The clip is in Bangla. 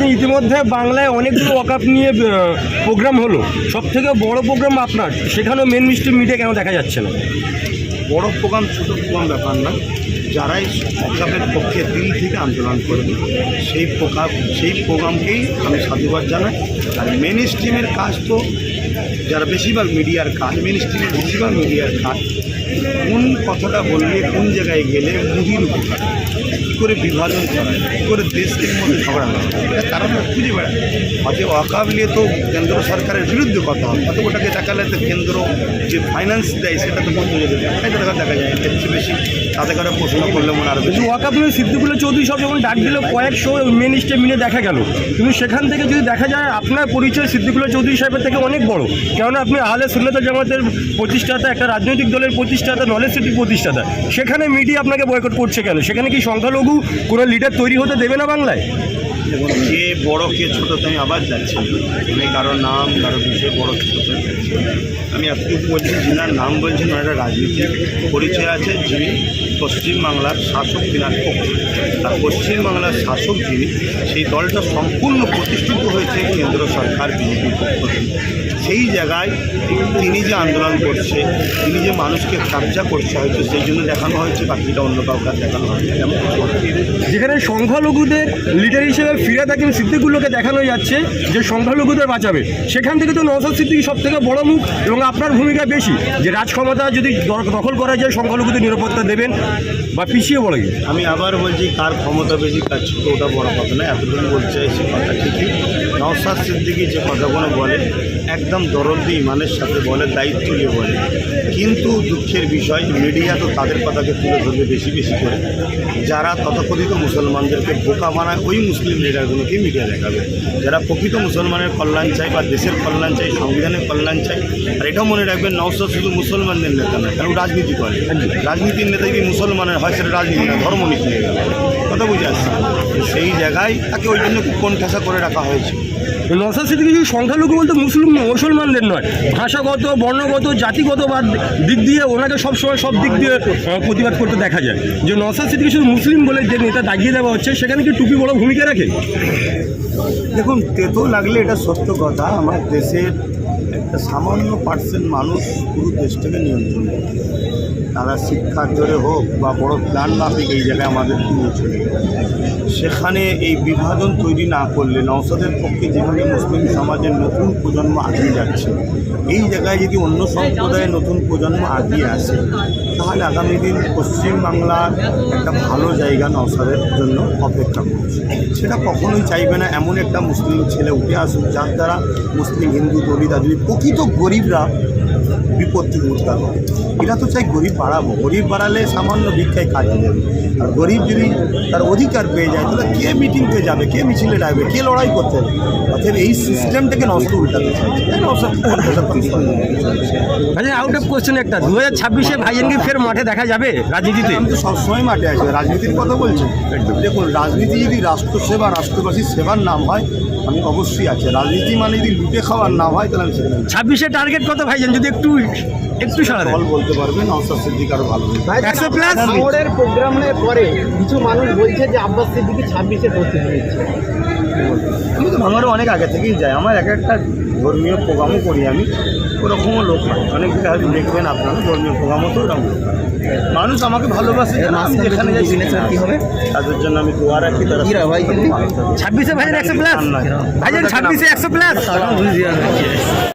আপনি ইতিমধ্যে বাংলায় অনেকগুলো ওয়াকাপ নিয়ে প্রোগ্রাম হলো। সব থেকে বড় প্রোগ্রাম আপনার, সেখানেও মেন মিষ্টি মিডিয়া কেন দেখা যাচ্ছে না? বড় প্রোগ্রাম, ছোটো প্রোগ্রাম ব্যাপার না। যারাই সরকারের পক্ষে দিল থেকে আন্দোলন করবে সেই প্রোগ্রাম, সেই প্রোগ্রামকেই আমি সাধুবাদ জানাই। আর মেন স্ট্রিমের কাজ তো যারা বেশিরভাগ মিডিয়ার কাজ মেন স্ট্রিমের বেশিরভাগ মিডিয়ার কাজ, কোন কথাটা বললে, কোন জায়গায় গেলে মুদির উপকার কী করে বিভাজন করা কী করে দেশের মধ্যে ঝগড়া না এটা তারা না খুঁজে বেড়ায়। অতএব অকাবলিয়ে তো কেন্দ্র সরকারের বিরুদ্ধে কথা হয় অত ওটাকে দেখালে তো কেন্দ্র যে ফাইন্যান্স দেয়, সেটা তো বন্ধ হয়ে যাবে। এটা দেখা যায়, এর চেয়ে বেশি তাদের কারও প্রশ্ন করলে মনে আরও বেশি। ওয়াকাপ নিয়ে সিদ্দিকুল্লাহ চৌধুরী সব যখন ডাক দিল কয়েকশো মেন মিডিয়া দেখা গেল। কিন্তু সেখান থেকে যদি দেখা যায়, আপনার পরিচয় সিদ্দিকুল্লাহ চৌধুরী সাহেবের থেকে অনেক বড়। কেননা আপনি আহলে সুন্নত জামাতের প্রতিষ্ঠাতা, একটা রাজনৈতিক দলের প্রতিষ্ঠাতা, নলেজ সিটির প্রতিষ্ঠাতা। সেখানে মিডিয়া আপনাকে বয়কট করছে কেন? সেখানে কি সংখ্যালঘু কোনো লিডার তৈরি হতে দেবে না বাংলায়? দেখুন কে বড়, কে ছোটো তো আমি আবার যাচ্ছি আমি কারোর নাম, কারও বিষয়ে বড়, ছোটো তো যাচ্ছি আমি এতটুকু বলছি, যিনার নাম বলছেন ওনার রাজনীতি পরিচয় আছে। যিনি পশ্চিমবাংলার শাসক তিনার পক্ষে আর পশ্চিমবাংলার শাসক যিনি, সেই দলটা সম্পূর্ণ প্রতিষ্ঠিত হয়েছে কেন্দ্র সরকার বিজেপির পক্ষ থেকে। সেই জায়গায় তিনি যে আন্দোলন করছে, তিনি যে মানুষকে কাবজা করছে হয়তো, সেই জন্য দেখানো হয়েছে, বাকিটা অন্য কাউকে দেখানো হয়েছে যেখানে সংখ্যালঘুদের লিডার হিসেবে ফিরে থাকেন সিদ্দিকগুলোকে দেখানো যাচ্ছে যে সংখ্যালঘুদের বাঁচাবে। সেখান থেকে তো নওসাদ সিদ্দিকি সব থেকে বড় মুখ এবং আপনার ভূমিকা বেশি। যে রাজ ক্ষমতা যদি দখল করা যায়, সংখ্যালঘুদের নিরাপত্তা দেবেন বা পিছিয়ে বলে আমি আবার বলছি, কার ক্ষমতা বেশি ছোট ওটা বড় কথা না, এতদিন বলতে চাইছি কথা ঠিকই। নওসাদ সিদ্দিকি যে কথাগুলো বলে, একদম দরদি ইমানের সাথে বলে, দায়িত্ব নিয়ে বলে। কিন্তু দুঃখের বিষয়, মিডিয়া তো তাদের কথাকে তুলে ধরবে বেশি বেশি করে। যারা তথাকথিত মুসলমানদেরকে বোকা বানায়, ওই মুসলিম লিডারগুলোকে মিডিয়া দেখাবে। যারা প্রকৃত মুসলমানের কল্যাণ চায় বা দেশের কল্যাণ চাই সংবিধানের কল্যাণ চাই আর এটাও মনে রাখবেন নওসাদ শুধু মুসলমানদের নেতা নয় কারণ রাজনীতি করে? রাজনীতির নেতা যদি মুসলমানের হয়, সেটা রাজনীতি না ধর্ম নীতি কথা বুঝে আসছে? সেই জায়গায় তাকে ওই জন্য কোন ঠেসা করে রাখা হয়েছে। নওসাদ সিদ্দিকি শুধু সংখ্যালঘু বলতে মুসলিম মুসলমানদের নয়। ভাষাগত, বর্ণগত, জাতিগত বাদ দিক দিয়ে ওনাকে সবসময় সব দিক দিয়ে প্রতিবাদ করতে দেখা যায়। যে নওসাদ সিদ্দিকি শুধু মুসলিম বলে যে নেতা দাগিয়ে দেওয়া হচ্ছে, সেখানে কি টুপি বড় ভূমিকা রাখে? দেখুন তেতো লাগলে এটা সত্য কথা। আমার দেশের একটা সামান্য পার্সেন্ট মানুষ পুরো দেশটাকে নিয়ন্ত্রণ করে তারা শিক্ষার জোরে হোক বা বড় প্ল্যান মাফিক এই জায়গায় আমাদের নিয়ে চলে সেখানে এই বিভাজন তৈরি না করলে নওসাদের পক্ষে যেভাবে মুসলিম সমাজে নতুন প্রজন্ম আগিয়ে যাচ্ছে। এই জায়গায় যদি অন্য সম্প্রদায়ের নতুন প্রজন্ম আগিয়ে আসে, তাহলে আগামী দিন পশ্চিমবাংলার একটা ভালো জায়গা নওসাদের জন্য অপেক্ষা করছে। সেটা কখনোই চাইবে না এমন একটা মুসলিম ছেলে উঠে আসুক, যার দ্বারা মুসলিম হিন্দু দলিত আদি প্রকৃত গরিবরা বিপত্তির উদ্ধার হবে এরা তো চাই গরিব বাড়াবো। গরিব বাড়ালে সামান্য ভিক্ষায় কাজ হয়ে যাবে। আর গরিব যদি তার অধিকার পেয়ে যায় তাহলে কে মিটিংতে যাবে? কে মিছিলে ডাকবে? কে লড়াই করতে যাবে? অর্থাৎ এই সিস্টেমটাকে নষ্ট উল্টাতে চাইছে। আউট অফ কোশ্চেন একটা। দু হাজার ছাব্বিশে ভাইজানকে ফের মাঠে দেখা যাবে রাজনীতিতে? আমি তো সবসময় মাঠে আছে রাজনীতির কথা বলছেন দেখুন রাজনীতি যদি রাষ্ট্রসেবা রাষ্ট্রবাসীর সেবার নাম হয় আমি অবশ্যই আছে। রাজনীতি মানে যদি লুটে খাওয়ার নাম হয় তাহলে আমি সেখানে ছাব্বিশে টার্গেট কত ভাইজান? যদি একটু একটু সারা দেন। বলতে পারবেন নওসাদ সিদ্দিক আরও ভালো। একশো প্লাস ভাঙড়ের প্রোগ্রামের পরে কিছু মানুষ বলছে যে আব্বাস সিদ্দিকি ছাব্বিশে প্রস্তুতি নিচ্ছে আমি তো ভাঙারও অনেক আগে থেকেই যাই। আমার এক একটা ধর্মীয় প্রোগ্রামও করি আমি। ওরকমও লোক হয়। অনেক জায়গায় হয়তো দেখবেন আপনারা ধর্মীয় প্রোগ্রামও তো ওরকম মানুষ আমাকে ভালোবাসে যেখানে যাই কি হবে? তাদের জন্য আমি দোয়া রাখি তারা? ছাব্বিশে ভাইয়ের একশো প্লাস ভাইজান ছাব্বিশে একশো প্লাস